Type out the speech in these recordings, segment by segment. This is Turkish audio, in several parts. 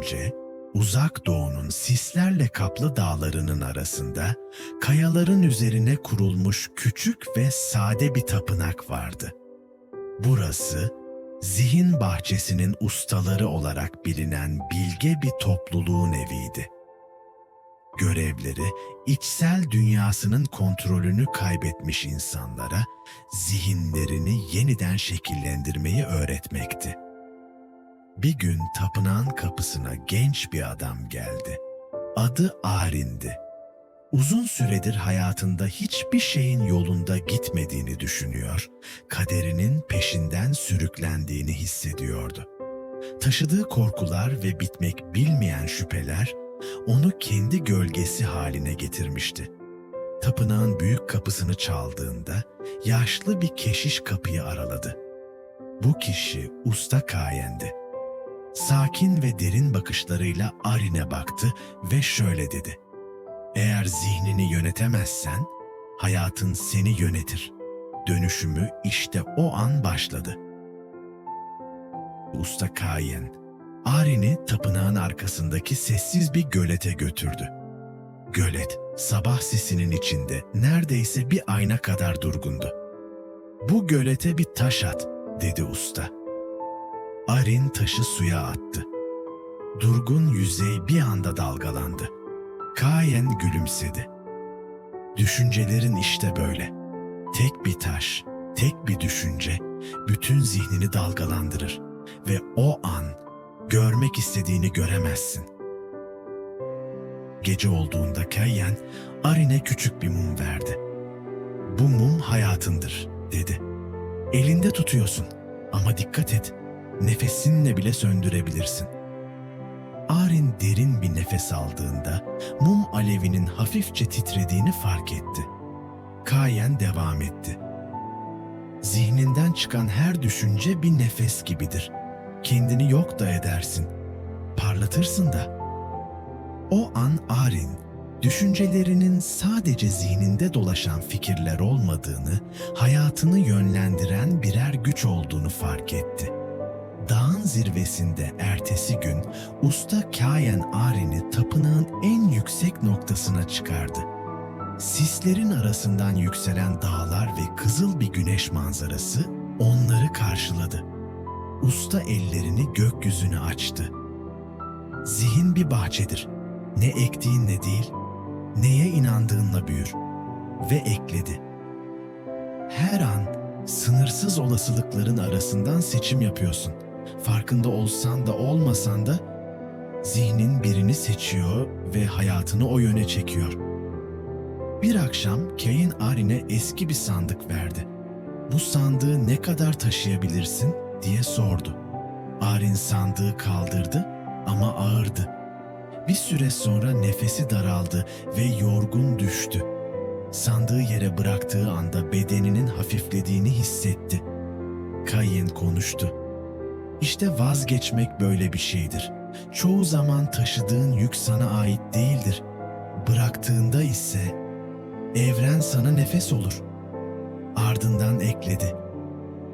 önce uzak doğunun sislerle kaplı dağlarının arasında kayaların üzerine kurulmuş küçük ve sade bir tapınak vardı. Burası zihin bahçesinin ustaları olarak bilinen bilge bir topluluğun eviydi. Görevleri içsel dünyasının kontrolünü kaybetmiş insanlara zihinlerini yeniden şekillendirmeyi öğretmekti. Bir gün tapınağın kapısına genç bir adam geldi. Adı Arin'di. Uzun süredir hayatında hiçbir şeyin yolunda gitmediğini düşünüyor, kaderinin peşinden sürüklendiğini hissediyordu. Taşıdığı korkular ve bitmek bilmeyen şüpheler onu kendi gölgesi haline getirmişti. Tapınağın büyük kapısını çaldığında yaşlı bir keşiş kapıyı araladı. Bu kişi usta Kayen'di. Sakin ve derin bakışlarıyla Arin'e baktı ve şöyle dedi. Eğer zihnini yönetemezsen, hayatın seni yönetir. Dönüşümü işte o an başladı. Usta Kayen, Arin'i tapınağın arkasındaki sessiz bir gölete götürdü. Gölet, sabah sesinin içinde neredeyse bir ayna kadar durgundu. Bu gölete bir taş at, dedi usta. Arin taşı suya attı. Durgun yüzey bir anda dalgalandı. Kayen gülümsedi. Düşüncelerin işte böyle. Tek bir taş, tek bir düşünce bütün zihnini dalgalandırır ve o an görmek istediğini göremezsin. Gece olduğunda Kayen Arin'e küçük bir mum verdi. Bu mum hayatındır, dedi. Elinde tutuyorsun ama dikkat et, nefesinle bile söndürebilirsin. Arin derin bir nefes aldığında mum alevinin hafifçe titrediğini fark etti. Kayen devam etti. Zihninden çıkan her düşünce bir nefes gibidir. Kendini yok da edersin. Parlatırsın da. O an Arin, düşüncelerinin sadece zihninde dolaşan fikirler olmadığını, hayatını yönlendiren birer güç olduğunu fark etti. Dağın zirvesinde ertesi gün usta Kayen Arin'i tapınağın en yüksek noktasına çıkardı. Sislerin arasından yükselen dağlar ve kızıl bir güneş manzarası onları karşıladı. Usta ellerini gökyüzüne açtı. Zihin bir bahçedir. Ne ektiğinle değil, neye inandığınla büyür. Ve ekledi. Her an sınırsız olasılıkların arasından seçim yapıyorsun. Farkında olsan da olmasan da zihnin birini seçiyor ve hayatını o yöne çekiyor. Bir akşam Kane Arin'e eski bir sandık verdi. Bu sandığı ne kadar taşıyabilirsin diye sordu. Arin sandığı kaldırdı ama ağırdı. Bir süre sonra nefesi daraldı ve yorgun düştü. Sandığı yere bıraktığı anda bedeninin hafiflediğini hissetti. Kayin konuştu. İşte vazgeçmek böyle bir şeydir. Çoğu zaman taşıdığın yük sana ait değildir. Bıraktığında ise evren sana nefes olur. Ardından ekledi.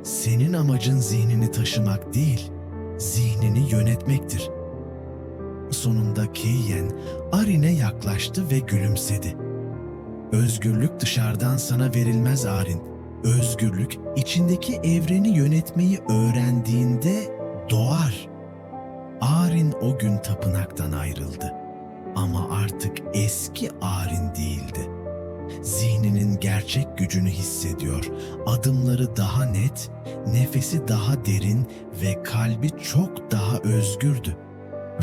Senin amacın zihnini taşımak değil, zihnini yönetmektir. Sonunda Keyyen Arin'e yaklaştı ve gülümsedi. Özgürlük dışarıdan sana verilmez Arin. Özgürlük içindeki evreni yönetmeyi öğrendiğinde doğar. Arin o gün tapınaktan ayrıldı. Ama artık eski Arin değildi. Zihninin gerçek gücünü hissediyor. Adımları daha net, nefesi daha derin ve kalbi çok daha özgürdü.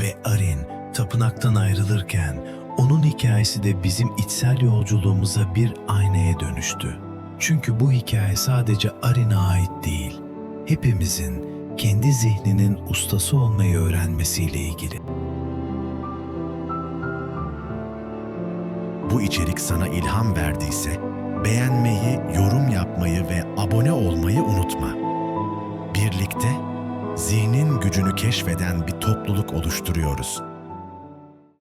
Ve Arin tapınaktan ayrılırken onun hikayesi de bizim içsel yolculuğumuza bir aynaya dönüştü. Çünkü bu hikaye sadece Arin'e ait değil. Hepimizin kendi zihninin ustası olmayı öğrenmesiyle ilgili. Bu içerik sana ilham verdiyse beğenmeyi, yorum yapmayı ve abone olmayı unutma. Birlikte zihnin gücünü keşfeden bir topluluk oluşturuyoruz.